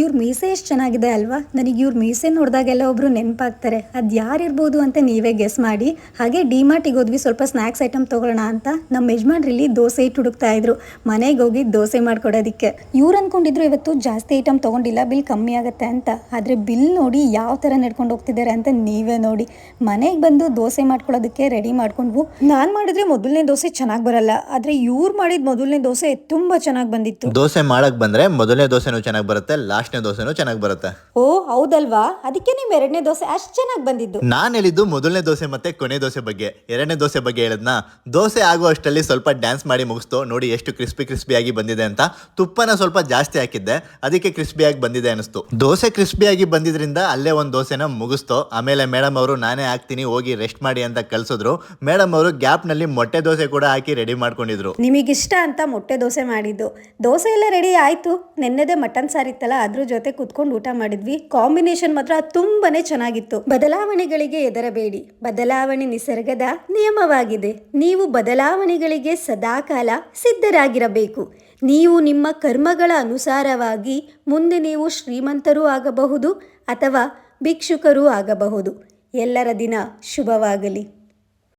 ಇವ್ರ ಮೀಸೆ ಎಷ್ಟು ಚೆನ್ನಾಗಿದೆ ಅಲ್ವಾ? ನನಗೆ ಇವ್ರ ಮೀಸೆ ನೋಡಿದಾಗೆಲ್ಲ ಒಬ್ರು ನೆನಪಾಗ್ತಾರೆ. ಅದು ಯಾರಿರ್ಬೋದು ಅಂತ ನೀವೇ ಗೆಸ್ ಮಾಡಿ, ಹಾಗೆ ಡಿಮಾರ್ಟಿಗೆ ಹೋದ್ವಿ, ಸ್ವಲ್ಪ ಸ್ನ್ಯಾಕ್ಸ್ ಐಟಮ್ ತೊಗೊಳ್ಳೋಣ ಅಂತ. ನಮ್ಮ ಯಜಮಾನ್ರಲ್ಲಿ ದೋಸೆ ಇಟ್ಟು ಹುಡುಕ್ತಾ ಇದ್ರು. ಮನೆಗೆ ಹೋಗಿ ದೋಸೆ ಮಾಡ್ಕೊಡೋದಕ್ಕೆ. ಇವ್ರು ಅಂದ್ಕೊಂಡಿದ್ರು ಇವತ್ತು ಜಾಸ್ತಿ ಐಟಮ್ ತೊಗೊಂಡಿಲ್ಲ, ಬಿಲ್ ಕಮ್ಮಿ ಆಗುತ್ತೆ ಅಂತ. ಆದರೆ ಬಿಲ್ ನೋಡಿ ಯಾವ ಥರ ನಡ್ಕೊಂಡು ಹೋಗ್ತಿದ್ದಾರೆ ಅಂತ ನೀವೇ ನೋಡಿ. ಮನೆಗೆ ಬಂದು ದೋಸೆ ಮಾಡ್ಕೊಳ್ಳೋದಕ್ಕೆ ರೆಡಿ ಮಾಡ್ಕೊಂಡ್ವು ನಾನು ಮಾಡಿದ್ರೆ ಮೊದಲನೇ ದೋಸೆ ಚೆನ್ನಾಗಿ ಬರಲ್ಲ. ಆದರೆ ಇವ್ರು ಮಾಡಿದ ಮೊದಲನೇ ದೋಸೆ ತುಂಬ ಚೆನ್ನಾಗಿ ಬಂದಿತ್ತು. ದೋಸೆ ಮಾಡಕ್ಕೆ ಬಂದ್ರೆ ಮೊದಲನೇ ದೋಸೆನೂ ಚೆನ್ನಾಗಿ ಬರುತ್ತೆ ಲಾಸ್ಟ್ನೇ ದೋಸೆನೂ ಚೆನ್ನಾಗಿ ಬರುತ್ತೆ. ಓ ಹೌದಲ್ವಾ? ಅದಕ್ಕೆ ನೀವು ಎರಡನೇ ದೋಸೆ ಅಷ್ಟು ಚೆನ್ನಾಗಿ ಬಂದಿದ್ದು. ನಾನು ಹೇಳಿದ್ದು ಮೊದಲನೇ ದೋಸೆ ಮತ್ತೆ ಕೊನೆ ದೋಸೆ ಬಗ್ಗೆ. ಎರಡನೇ ದೋಸೆ ಬಗ್ಗೆ ಹೇಳದ್ನ. ದೋಸೆ ಆಗೋ ಅಷ್ಟರಲ್ಲಿ ಸ್ವಲ್ಪ ಡ್ಯಾನ್ಸ್ ಮಾಡಿ ಮುಗಿಸ್ತು. ನೋಡಿ ಎಷ್ಟು ಕ್ರಿಸ್ಪಿ ಆಗಿ ಬಂದಿದೆ ಅಂತ. ತುಪ್ಪನ ಸ್ವಲ್ಪ ಜಾಸ್ತಿ ಹಾಕಿದ್ದೆ. ಅದಕ್ಕೆ ಕ್ರಿಸ್ಪಿಯಾಗಿ ಬಂದಿದೆ ಅನಿಸ್ತು ದೋಸೆ ಕ್ರಿಸ್ಪಿಯಾಗಿ ಬಂದಿದ್ರಿಂದ ಅಲ್ಲೇ ಒಂದು ದೋಸೆನ ಮುಗಿಸ್ತು. ಆಮೇಲೆ ಮೇಡಮ್ ಅವರು ನಾನೇ ಹಾಕ್ತೀನಿ ಹೋಗಿ ರೆಸ್ಟ್ ಮಾಡಿ ಅಂತ ಕಳ್ಸಿದ್ರು. ಮೇಡಮ್ ಅವರು ಗ್ಯಾಪ್ನಲ್ಲಿ ಮೊಟ್ಟೆ ದೋಸೆ ಕೂಡ ಹಾಕಿ ರೆಡಿ ಮಾಡ್ಕೊಂಡಿದ್ರು. ನಿಮಗಿಷ್ಟ ಅಂತ ಮೊಟ್ಟೆ ದೋಸೆ ಮಾಡಿದ್ದು. ದೋಸೆ ಎಲ್ಲ ರೆಡಿ ಆಯ್ತು. ನೆನ್ನೆದೇ ಮಟನ್ ಸಾರಿ ಇತ್ತಲ್ಲ ಅದ್ರ ಜೊತೆ ಕುತ್ಕೊಂಡು ಊಟ ಮಾಡಿದ್ವಿ. ಕಾಂಬಿನೇಷನ್ ಮಾತ್ರ ತುಂಬಾನೇ ಚೆನ್ನಾಗಿತ್ತು. ಬದಲಾವಣೆಗಳಿಗೆ ಎದರಬೇಡಿ ಬದಲಾವಣೆ ನಿಸರ್ಗದ ನಿಯಮವಾಗಿದೆ. ನೀವು ಬದಲಾವಣೆಗಳಿಗೆ ಸದಾಕಾಲ ಸಿದ್ಧರಾಗಿರಬೇಕು. ನೀವು ನಿಮ್ಮ ಕರ್ಮಗಳ ಅನುಸಾರವಾಗಿ ಮುಂದೆ ನೀವು ಶ್ರೀಮಂತರೂ ಆಗಬಹುದು ಅಥವಾ ಭಿಕ್ಷುಕರೂ ಆಗಬಹುದು. ಎಲ್ಲರ ದಿನ ಶುಭವಾಗಲಿ.